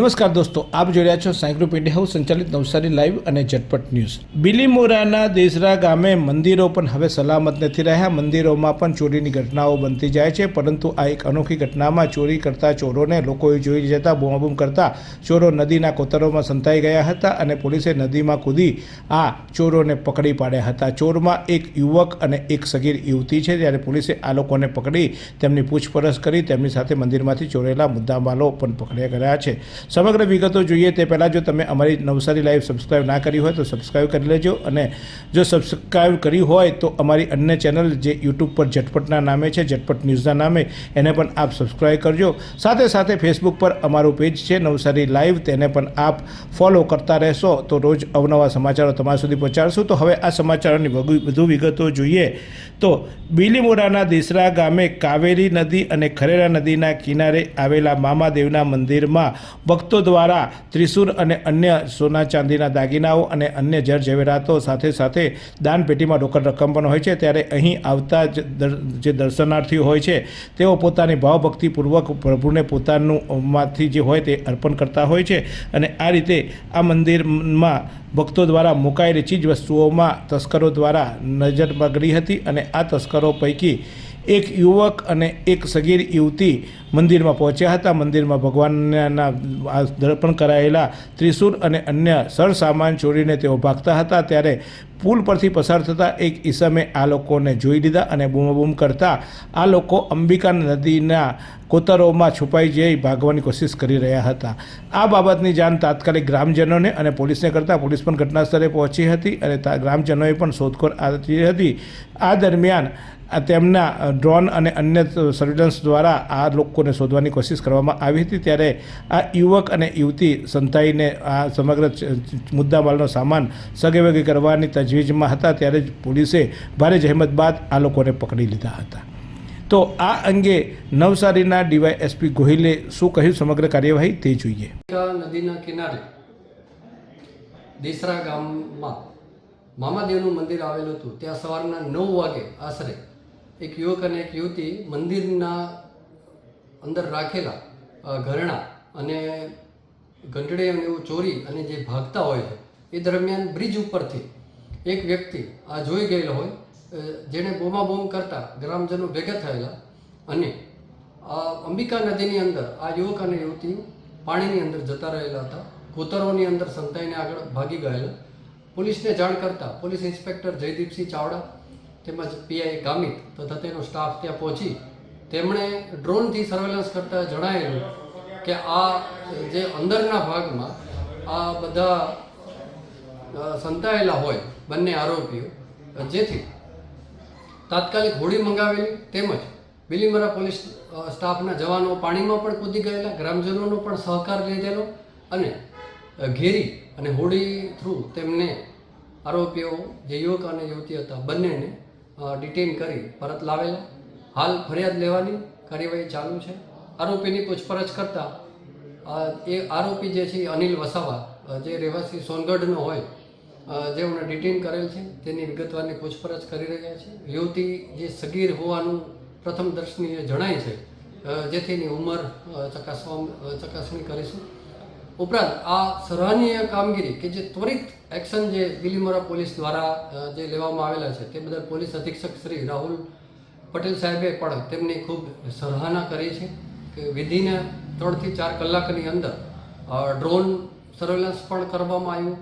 નમસ્કાર દોસ્તો, આપ જોઈ રહ્યા છો સાયગ્રુપ ઇન્ડિયા હાઉસ સંચાલિત નવસારી લાઈવ અને ઝટપટ ન્યૂઝ. બિલીમોરાના દેસરા ગામે મંદિરો પણ હવે સલામત નથી રહ્યા. મંદિરોમાં પણ ચોરીની ઘટનાઓ બનતી જાય છે, પરંતુ આ એક અનોખી ઘટનામાં ચોરી કરતા ચોરોને લોકોએ જોઈ જતા બૂમાબૂમ કરતા ચોરો નદીના કોતરોમાં સંતાઈ ગયા હતા અને પોલીસે નદીમાં કૂદી આ ચોરોને પકડી પાડ્યા હતા. ચોરમાં એક યુવક અને એક સગીર યુવતી છે ત્યારે પોલીસે આ લોકોને પકડી તેમની પૂછપરછ કરી તેમની સાથે મંદિરમાંથી ચોરેલા મુદ્દામાલો પણ પકડ્યા ગયા છે. સમગ્ર વિગતો જોઈએ તે પહેલાં જો તમે અમારી નવસારી લાઈવ સબસ્ક્રાઈબ ના કરી હોય તો સબસ્ક્રાઈબ કરી લેજો અને જો સબસ્ક્રાઈબ કરી હોય તો અમારી અન્ય ચેનલ જે યુટ્યુબ પર ઝટપટના નામે છે, ઝટપટ ન્યૂઝના નામે, એને પણ આપ સબસ્ક્રાઈબ કરજો. સાથે સાથે ફેસબુક પર અમારું પેજ છે, નવસારી લાઈવ તેને પણ આપ ફોલો કરતા રહેશો. તો રોજ અવનવા સમાચારો તમારા સુધી પહોંચાડશું. તો હવે આ સમાચારોની વધુ વિગતો જોઈએ. તો બિલીમોરાના દેસરા ગામે કાવેરી નદી અને ખરેરા નદીના કિનારે આવેલા મામાદેવના મંદિરમાં ભક્તો દ્વારા ત્રિશુર અને અન્ય સોના ચાંદીના દાગીનાઓ અને અન્ય જર ઝવેરાતો સાથે સાથે દાનપેટીમાં રોકડ રકમ પણ હોય છે. ત્યારે અહીં આવતા જે દર્શનાર્થીઓ હોય છે, તેઓ પોતાની ભાવભક્તિપૂર્વક પ્રભુને પોતાનું માંથી જે હોય તે અર્પણ કરતા હોય છે અને આ રીતે આ મંદિરમાં ભક્તો દ્વારા મુકાયેલી ચીજ વસ્તુઓમાં તસ્કરો દ્વારા નજર બગડી હતી અને આ તસ્કરો પૈકી એક યુવક અને એક સગીર યુવતી મંદિરમાં પહોંચ્યા હતા. મંદિરમાં ભગવાનના દર્પણ કરાયેલા ત્રિશુર અને અન્ય સરસામાન છોડીને તેઓ ભાગતા હતા. ત્યારે પુલ પરથી પસાર થતાં એક ઈસમે આ લોકોને જોઈ લીધા અને બૂમાબૂમ કરતા આ લોકો અંબિકા નદીના કોતરોમાં છુપાઈ જઈ ભાગવાની કોશિશ કરી રહ્યા હતા. આ બાબતની જાણ તાત્કાલિક ગ્રામજનોને અને પોલીસને કરતાં પોલીસ પણ ઘટના સ્થળે પહોંચી હતી અને ગ્રામજનોએ પણ શોધખોળ આવી હતી. આ દરમિયાન તેમના ડ્રોન અને અન્ય સર્વેલન્સ દ્વારા આ લોકોને શોધવાની કોશિશ કરવામાં આવી હતી ત્યારે આ યુવક અને યુવતી સંતાઈને આ સમગ્ર મુદ્દામાલનો સામાન સગેવગે કરવાની તજવીજમાં હતા. ત્યારે જ પોલીસે ભારે જહેમત બાદ આ લોકોને પકડી લીધા હતા. તો આ અંગે નવસારીના ડીવાયએસપી ગોહિલે શું કહ્યું? સમગ્ર કાર્યવાહી તે જોઈએ. નદીના કિનારે દેસરા ગામમાં મામાદેવનું મંદિર આવેલું હતું. ત્યાં સવારના નવ વાગે આશરે એક યુવક અને એક યુવતી મંદિરના અંદર રાખેલા અ, અને ઘંટડી અને એવું ચોરી અને જે ભાગતા હોય છે એ દરમિયાન બ્રિજ ઉપરથી એક વ્યક્તિ આ જોઈ ગયેલો હોય જેણે બોમાબોમ કરતા ગ્રામજનો ભેગા થયેલા અને અંબિકા નદીની અંદર આ યુવક અને યુવતી પાણીની અંદર જતા રહેલા હતા. કોતરોની અંદર સંતાઈને આગળ ભાગી ગયેલા. પોલીસને જાણ કરતા પોલીસ ઇન્સ્પેક્ટર જયદીપસિંહ ચાવડા તેમજ પીઆઈ ગામિત તથા તેનો સ્ટાફ ત્યાં પહોંચી તેમણે ડ્રોનથી સર્વેલન્સ કરતા જણાવેલું કે આ જે અંદરના ભાગમાં આ બધા સંતાયેલા હોય બંને આરોપીઓ, જેથી તાત્કાલિક હોડી મંગાવેલી તેમજ બિલીમરા પોલીસ સ્ટાફના જવાનો પાણીમાં પણ કૂદી ગયેલા, ગ્રામજનોનો પણ સહકાર લીધેલો અને ઘેરી અને હોડી થ્રુ તેમને આરોપીઓ, જે યુવક અને યુવતી હતા, બંનેને ડિટેન કરી પરત લાવેલા. હાલ ફરિયાદ લેવાની કાર્યવાહી ચાલુ છે. આરોપીની પૂછપરછ કરતાં એ આરોપી જે છે અનિલ વસાવા જે રહેવાસી સોનગઢનો હોય જેઓને ડિટેન કરેલ છે, તેની વિગતવારની પૂછપરછ કરી રહ્યા છે. યુવતી જે સગીર હોવાનું પ્રથમ દર્શનીય જણાય છે જેથી એની ઉંમર ચકાસવા ચકાસણી કરીશું. ઉપરાંત, આ સરાહનીય કામગીરી કે જે ત્વરિત એક્શન જે બિલીમોરા પોલીસ દ્વારા જે લેવામાં આવેલા છે, તે બદલ પોલીસ અધિક્ષક શ્રી રાહુલ પટેલ સાહેબે પણ તેમની ખૂબ સરાહના કરી છે કે વિધિને ત્રણથી ચાર કલાકની અંદર ડ્રોન સર્વેલન્સ પણ કરવામાં આવ્યું.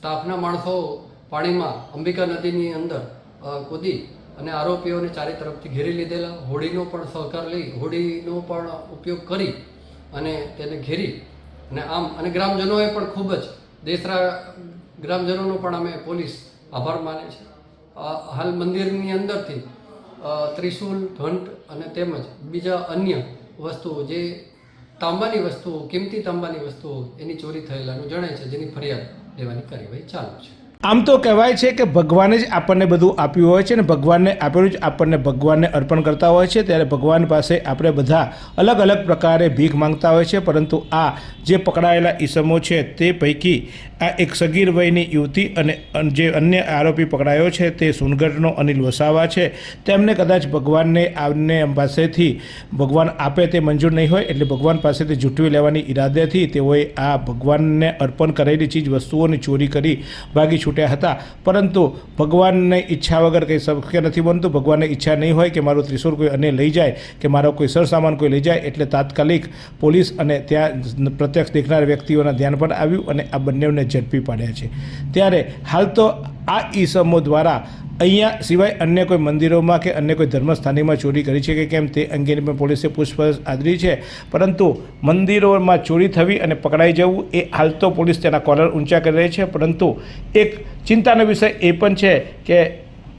સ્ટાફના માણસો પાણીમાં અંબિકા નદીની અંદર કૂદી અને આરોપીઓને ચારે તરફથી ઘેરી લીધેલા. હોડીનો પણ સહકાર લઈ, હોડીનો પણ ઉપયોગ કરી અને તેને ઘેરી અને આમ, અને ગ્રામજનોએ પણ ખૂબ જ દેશરા ગ્રામજનોનો પણ અમે પોલીસ આભાર માને છે. હાલ મંદિરની અંદરથી ત્રિશૂલ, ઘંટ અને તેમજ બીજા અન્ય વસ્તુઓ જે તાંબાની વસ્તુઓ, કિંમતી તાંબાની વસ્તુઓ એની ચોરી થયેલાનું જણાય છે, જેની ફરિયાદ લેવાની કાર્યવાહી ચાલુ છે. આમ તો કહેવાય છે કે ભગવાને જ આપણને બધું આપ્યું હોય છે ને ભગવાનને આપેલું જ આપણને ભગવાનને અર્પણ કરતા હોય છે, ત્યારે ભગવાન પાસે આપણે બધા અલગ અલગ પ્રકારે ભીખ માંગતા હોય છે, પરંતુ આ જે પકડાયેલા ઈસમો છે, તે પૈકી આ એક સગીર વયની યુવતી અને જે અન્ય આરોપી પકડાયો છે, તે સોનગઢનો અનિલ વસાવા છે. તેમને કદાચ ભગવાનને આવને પાસેથી ભગવાન આપે તે મંજૂર નહીં હોય, એટલે ભગવાન પાસેથી જૂટવી લેવાની ઈરાદેથી તેઓએ આ ભગવાનને અર્પણ કરેલી ચીજ વસ્તુઓની ચોરી કરી ભાગી છૂટ્યા હતા. પરંતુ ભગવાનને ઈચ્છા વગર કંઈ શક્ય નથી બનતું. ભગવાનને ઈચ્છા નહીં હોય કે મારું ત્રિશુર કોઈ અન્ય લઈ જાય, કે મારો કોઈ સરસામાન કોઈ લઈ જાય, એટલે તાત્કાલિક પોલીસ અને ત્યાં પ્રત્યક્ષ દેખનાર વ્યક્તિઓના ધ્યાન પર આવ્યું અને આ બંનેને ઝડપી પાડ્યા છે. ત્યારે હાલ તો આ ઈસમો દ્વારા અહીંયા સિવાય અન્ય કોઈ મંદિરોમાં કે અન્ય કોઈ ધર્મસ્થાનીમાં ચોરી કરી છે કે કેમ તે અંગેની પણ પોલીસે પૂછપરછ આદરી છે. પરંતુ મંદિરોમાં ચોરી થવી અને પકડાઈ જવું એ હાલ તો પોલીસ તેના કોલર ઊંચા કરી રહી છે. પરંતુ એક ચિંતાનો વિષય એ પણ છે કે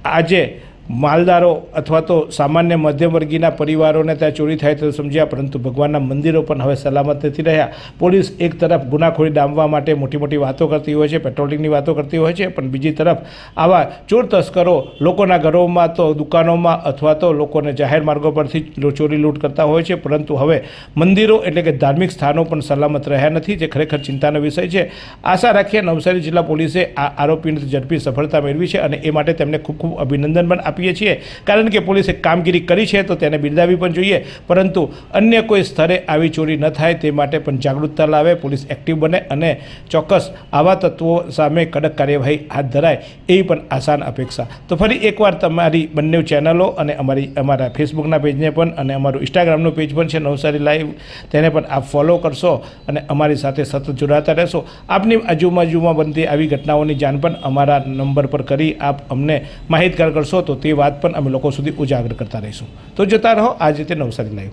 આજે માલદારો અથવા તો સામાન્ય મધ્યમવર્ગીના પરિવારોને ત્યાં ચોરી થાય તો સમજ્યા, પરંતુ ભગવાનના મંદિરો પણ હવે સલામત નથી રહ્યા. પોલીસ એક તરફ ગુનાખોરી ડામવા માટે મોટી મોટી વાતો કરતી હોય છે પેટ્રોલિંગની વાતો કરતી હોય છે, પણ બીજી તરફ આવા ચોર તસ્કરો લોકોના ઘરોમાં તો દુકાનોમાં અથવા તો લોકોને જાહેર માર્ગો પરથી ચોરી લૂંટ કરતા હોય છે, પરંતુ હવે મંદિરો એટલે કે ધાર્મિક સ્થાનો પણ સલામત રહ્યા નથી, જે ખરેખર ચિંતાનો વિષય છે. આશા રાખીએ નવસારી જિલ્લા પોલીસે આ આરોપીને ઝડપી સફળતા મેળવી છે અને એ માટે તેમને ખૂબ ખૂબ અભિનંદન પણ આપીએ છીએ. કારણ કે પોલીસે કામગીરી કરી છે તો તેને બિરદાવી પણ જોઈએ. પરંતુ અન્ય કોઈ સ્તરે આવી ચોરી ન થાય તે માટે પણ જાગૃતતા લાવે, પોલીસ એક્ટિવ બને અને ચોક્કસ આવા તત્વો સામે કડક કાર્યવાહી હાથ ધરાય એવી પણ આસાન અપેક્ષા. તો ફરી એકવાર તમારી બંને ચેનલો અને અમારી, અમારા ફેસબુકના પેજને પણ અને અમારું ઇન્સ્ટાગ્રામનું પેજ પણ છે, નવસારી લાઈવ, તેને પણ આપ ફોલો કરશો અને અમારી સાથે સતત જોડાતા રહેશો. આપની આજુબાજુમાં બનતી આવી ઘટનાઓની જાણ પણ અમારા નંબર પર કરી આપ અમને માહિતગાર કરશો તો તે વાત પણ અમે લોકો સુધી ઉજાગર કરતા રહીશું. તો જતા રહો, આ રીતે નવસારી લાઈવ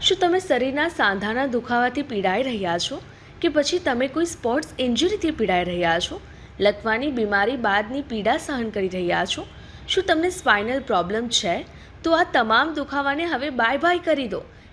શું તમે શરીરના સાંધાના દુખાવાથી પીડાઈ રહ્યા છો? કે પછી તમે કોઈ સ્પોર્ટ્સ ઇન્જરીથી પીડાઈ રહ્યા છો? લકવાની બીમારી બાદની પીડા સહન કરી રહ્યા છો? શું તમને સ્પાઇનલ પ્રોબ્લેમ છે? તો આ તમામ દુખાવાને હવે બાય બાય કરી દો.